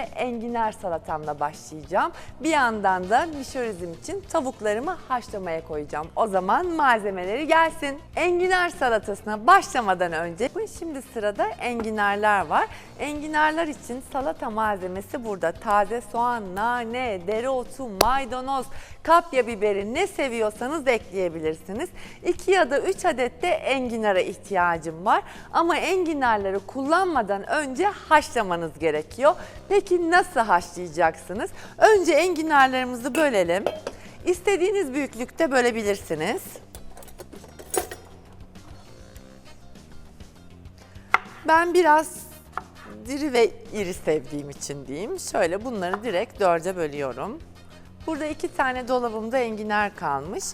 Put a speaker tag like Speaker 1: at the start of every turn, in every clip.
Speaker 1: enginar salatamla başlayacağım. Bir yandan da mişörizm için tavuklarımı haşlamaya koyacağım. O zaman malzemeleri gelsin. Enginar salatasına başlamadan önce şimdi sırada enginarlar var. Enginarlar için salata malzemesi burada. Taze soğan, nane, dereotu, maydanoz, kapya biberi ne seviyorsanız ekleyebilirsiniz. 2 ya da 3 adet de enginara ihtiyacım var. Ama enginarları kullanmadan önce haşlamanız gerekiyor. Peki nasıl haşlayacaksınız? Önce enginarlarımızı bölelim. İstediğiniz büyüklükte bölebilirsiniz. Ben biraz diri ve iri sevdiğim için diyeyim. Şöyle bunları direkt dörde bölüyorum. Burada iki tane dolabımda enginar kalmış.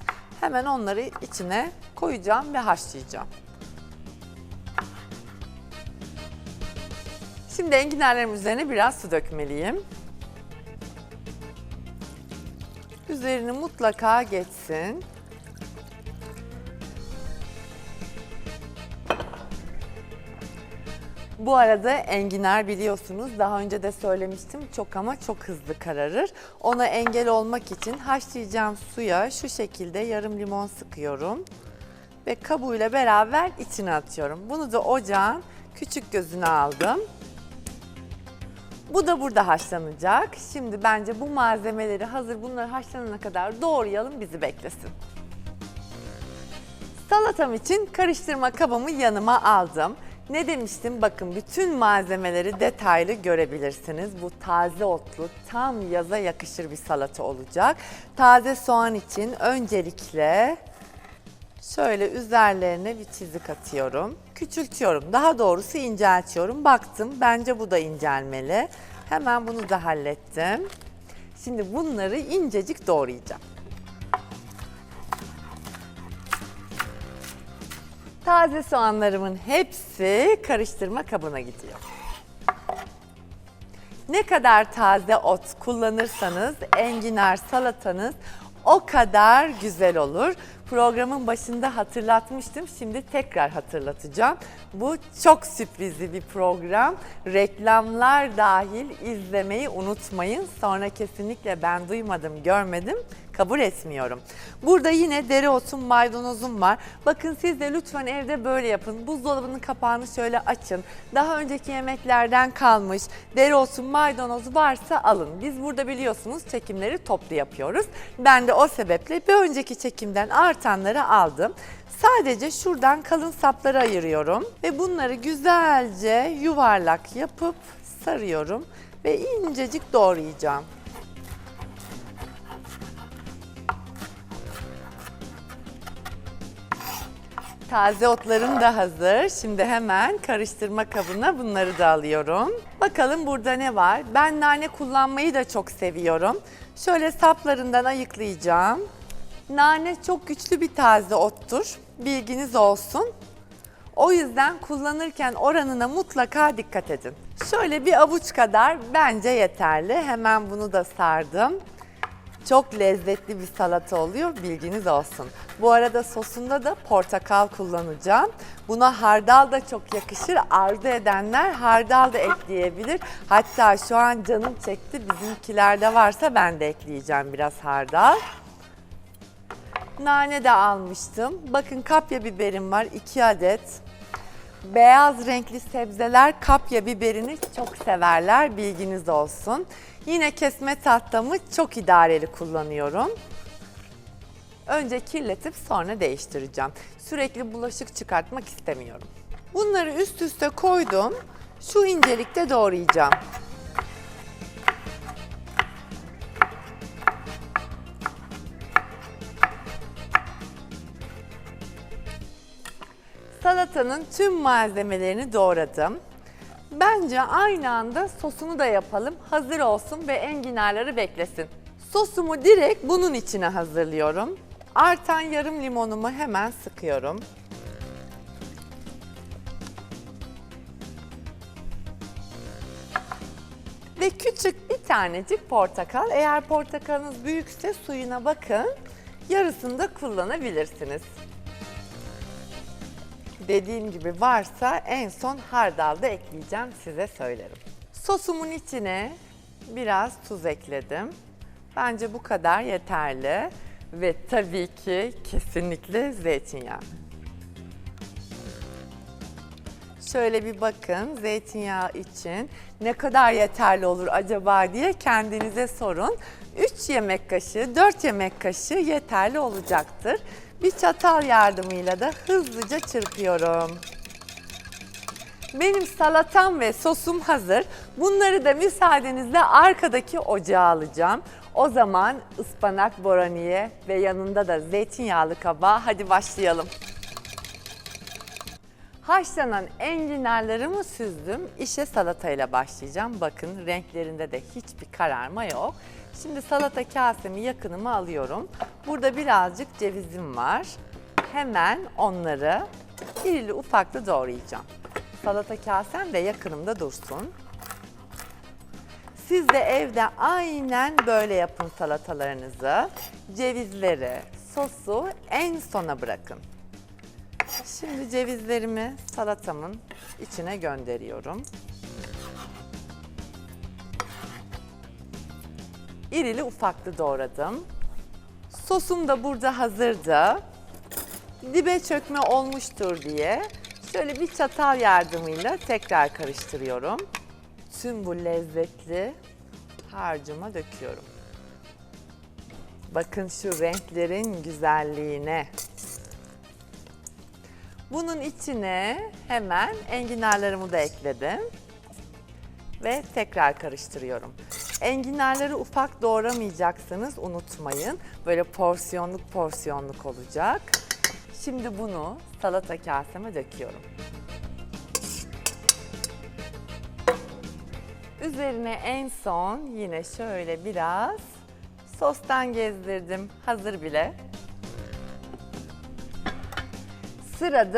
Speaker 1: Hemen onları içine koyacağım ve haşlayacağım. Şimdi enginarlarım üzerine biraz su dökmeliyim. Üzerini mutlaka geçsin. Bu arada enginar biliyorsunuz daha önce de söylemiştim çok ama çok hızlı kararır. Ona engel olmak için haşlayacağım suya şu şekilde yarım limon sıkıyorum. Ve kabuğuyla beraber içine atıyorum. Bunu da ocağın küçük gözüne aldım. Bu da burada haşlanacak. Şimdi bence bu malzemeleri hazır bunları haşlanana kadar doğrayalım bizi beklesin. Salatam için karıştırma kabımı yanıma aldım. Ne demiştim? Bakın bütün malzemeleri detaylı görebilirsiniz. Bu taze otlu, tam yaza yakışır bir salata olacak. Taze soğan için öncelikle şöyle üzerlerine bir çizik atıyorum. Küçültüyorum. Daha doğrusu inceltiyorum. Baktım bence bu da incelmeli. Hemen bunu da hallettim. Şimdi bunları incecik doğrayacağım. Taze soğanlarımın hepsi karıştırma kabına gidiyor. Ne kadar taze ot kullanırsanız enginar salatanız o kadar güzel olur. Programın başında hatırlatmıştım. Şimdi tekrar hatırlatacağım. Bu çok sürprizli bir program. Reklamlar dahil izlemeyi unutmayın. Sonra kesinlikle ben duymadım, görmedim kabul etmiyorum. Burada yine dereotum, maydanozum var. Bakın siz de lütfen evde böyle yapın. Buzdolabının kapağını şöyle açın. Daha önceki yemeklerden kalmış dereotum, maydanoz varsa alın. Biz burada biliyorsunuz çekimleri toplu yapıyoruz. Ben de o sebeple bir önceki çekimden artanları aldım. Sadece şuradan kalın sapları ayırıyorum ve bunları güzelce yuvarlak yapıp sarıyorum ve incecik doğrayacağım. Taze otlarım da hazır. Şimdi hemen karıştırma kabına bunları da alıyorum. Bakalım burada ne var? Ben nane kullanmayı da çok seviyorum. Şöyle saplarından ayıklayacağım. Nane çok güçlü bir taze ottur. Bilginiz olsun. O yüzden kullanırken oranına mutlaka dikkat edin. Şöyle bir avuç kadar bence yeterli. Hemen bunu da sardım. Çok lezzetli bir salata oluyor bilginiz olsun. Bu arada sosunda da portakal kullanacağım. Buna hardal da çok yakışır. Arzu edenler hardal da ekleyebilir. Hatta şu an canım çekti. Bizimkilerde varsa ben de ekleyeceğim biraz hardal. Nane de almıştım. Bakın kapya biberim var 2 adet. Beyaz renkli sebzeler kapya biberini çok severler bilginiz olsun. Yine kesme tahtamı çok idareli kullanıyorum. Önce kirletip sonra değiştireceğim. Sürekli bulaşık çıkartmak istemiyorum. Bunları üst üste koydum. Şu incelikte doğrayacağım. Salatanın tüm malzemelerini doğradım. Bence aynı anda sosunu da yapalım. Hazır olsun ve enginarları beklesin. Sosumu direkt bunun içine hazırlıyorum. Artan yarım limonumu hemen sıkıyorum. Ve küçük bir tanecik portakal. Eğer portakalınız büyükse suyuna bakın. Yarısını da kullanabilirsiniz. Dediğim gibi varsa en son hardal da ekleyeceğim size söylerim. Sosumun içine biraz tuz ekledim. Bence bu kadar yeterli ve tabii ki kesinlikle zeytinyağı. Şöyle bir bakın zeytinyağı için ne kadar yeterli olur acaba diye kendinize sorun. 3 yemek kaşığı, 4 yemek kaşığı yeterli olacaktır. Bir çatal yardımıyla da hızlıca çırpıyorum. Benim salatam ve sosum hazır. Bunları da müsaadenizle arkadaki ocağa alacağım. O zaman ıspanak boraniye ve yanında da zeytinyağlı kabağı hadi başlayalım. Haşlanan enginarlarımı süzdüm. İşe salatayla başlayacağım. Bakın renklerinde de hiçbir kararma yok. Şimdi salata kasemi yakınıma alıyorum. Burada birazcık cevizim var. Hemen onları irili ufaklı doğrayacağım. Salata kasem de yakınımda dursun. Siz de evde aynen böyle yapın salatalarınızı. Cevizleri, sosu en sona bırakın. Şimdi cevizlerimi salatamın içine gönderiyorum. İrili ufaklı doğradım. Sosum da burada hazırdı. Dibe çökme olmuştur diye şöyle bir çatal yardımıyla tekrar karıştırıyorum. Tüm bu lezzetli harcıma döküyorum. Bakın şu renklerin güzelliğine. Bunun içine hemen enginarlarımı da ekledim. Ve tekrar karıştırıyorum. Enginarları ufak doğramayacaksınız unutmayın. Böyle porsiyonluk porsiyonluk olacak. Şimdi bunu salata kaseme döküyorum. Üzerine en son yine şöyle biraz sostan gezdirdim. Hazır bile. Sırada